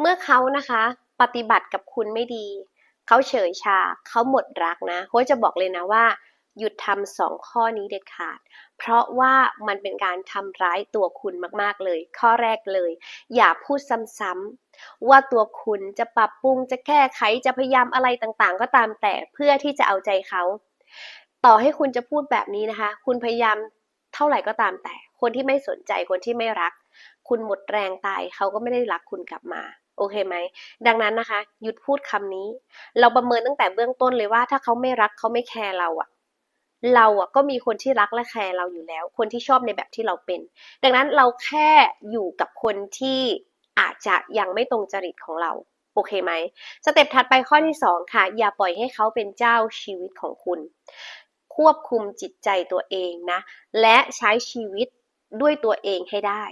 เมื่อเขานะคะ ปฏิบัติกับคุณไม่ดี เขาเฉยชา เขาหมดรักนะโค้ชจะบอกเลยนะว่า หยุดทำสองข้อนี้เด็ดขาด เพราะว่ามันเป็นการทำร้ายตัวคุณมากๆเลย ข้อแรกเลย อย่าพูดซ้ำๆว่าตัวคุณจะปรับปรุงจะแก้ไขจะพยายามอะไรต่างๆ ก็ตามแต่เพื่อที่จะเอาใจเขา ต่อให้คุณจะพูดแบบนี้นะคะ คุณพยายาม เท่าไหร่ก็ตามแต่ คนที่ไม่สนใจคนที่ไม่รัก คุณหมดแรงตายเขาก็ไม่ได้รักคุณกลับมาโอเคไหม ดังนั้นนะคะ หยุดพูดคำนี้ เราประเมินตั้งแต่เบื้องต้นเลยว่า ถ้าเขาไม่รักเขาไม่แคร์เราอะเราอะก็มีคนที่รักและแคร์เราอยู่แล้ว คนที่ชอบในแบบที่เราเป็น ดังนั้นเราแค่อยู่กับคนที่อาจจะยังไม่ตรงจริตของเรา โอเคไหม สเต็ปถัดไปข้อที่สองค่ะ อย่าปล่อยให้เขาเป็นเจ้าชีวิตของคุณ ควบคุมจิตใจตัวเองนะ และใช้ชีวิตด้วยตัวเองให้ได้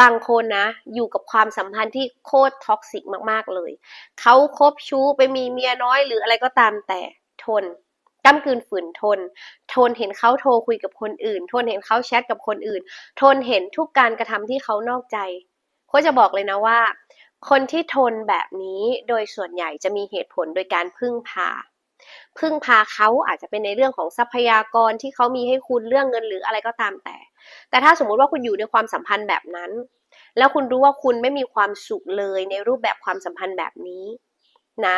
บางคนนะ อยู่กับความสัมพันธ์ที่โคตรท็อกซิกมาก ๆ เลย เขาคบชู้ไปมีเมียน้อยหรืออะไรก็ตามแต่ทนก้ำกืนฝืนทน ทนเห็นเขาโทรคุยกับคนอื่น ทนเห็นเขาแชทกับคนอื่น ทนเห็นทุกการกระทำที่เขานอกใจโคจะบอกเลยนะว่า คนที่ทนแบบนี้โดยส่วนใหญ่จะมีเหตุผลโดยการพึ่งพา พึ่งพาเขาอาจจะเป็นในเรื่องของทรัพยากรที่เขามีให้คุณเรื่องเงินหรืออะไรก็ตามแต่ แต่ถ้าสมมุติว่าคุณอยู่ในความสัมพันธ์แบบนั้น แล้วคุณรู้ว่าคุณไม่มีความสุขเลยในรูปแบบความสัมพันธ์แบบนี้นะ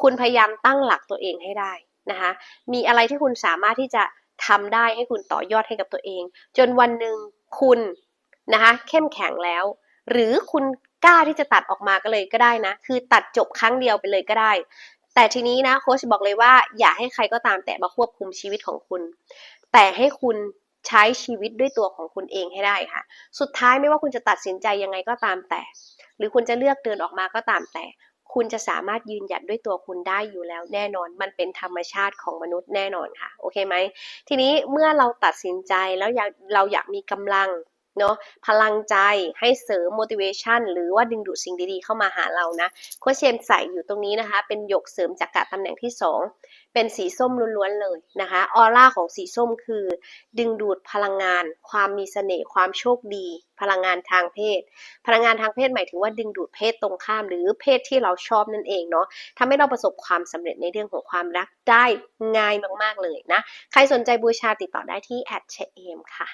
คุณพยายามตั้งหลักตัวเองให้ได้นะคะมีอะไรที่คุณสามารถที่จะทำได้ให้คุณต่อยอดให้กับตัวเอง จนวันหนึ่งคุณนะคะเข้มแข็งแล้ว หรือคุณกล้าที่จะตัดออกมาก็เลยก็ได้นะ คือตัดจบครั้งเดียวไปเลยก็ได้ แต่ทีนี้นะโค้ชบอกเลยว่าอย่าให้ใครก็ตามแต่มาควบคุมชีวิตของคุณ แต่ให้คุณใช้ชีวิตด้วยตัวของคุณเองให้ได้ค่ะ สุดท้ายไม่ว่าคุณจะตัดสินใจยังไงก็ตามแต่ หรือคุณจะเลือกเดินออกมาก็ตามแต่ คุณจะสามารถยืนหยัดด้วยตัวคุณได้อยู่แล้ว แน่นอนมันเป็นธรรมชาติของมนุษย์แน่นอนค่ะ โอเคไหม ทีนี้เมื่อเราตัดสินใจแล้วเราอยากมีกำลัง เนาะพลังใจให้เสริม motivation หรือว่าดึงดูดสิ่งดีๆเข้ามาหาเรานะโคชเชมใส่อยู่ตรงนี้นะคะ เป็นหยกเสริมจากกะตำแหน่งที่ 2 เป็นสีส้มล้วนๆเลยนะคะออร่าของสีส้มคือ ดึงดูดพลังงาน ความมีเสน่ห์ความโชคดี พลังงานทางเพศ พลังงานทางเพศหมายถึงว่าดึงดูดเพศตรงข้าม หรือเพศที่เราชอบนั่นเองเนาะทำให้เราประสบความสำเร็จในเรื่องของความรักได้ง่ายมากๆเลยนะใครสนใจบูชาติดต่อได้ที่แอดเชเอมค่ะ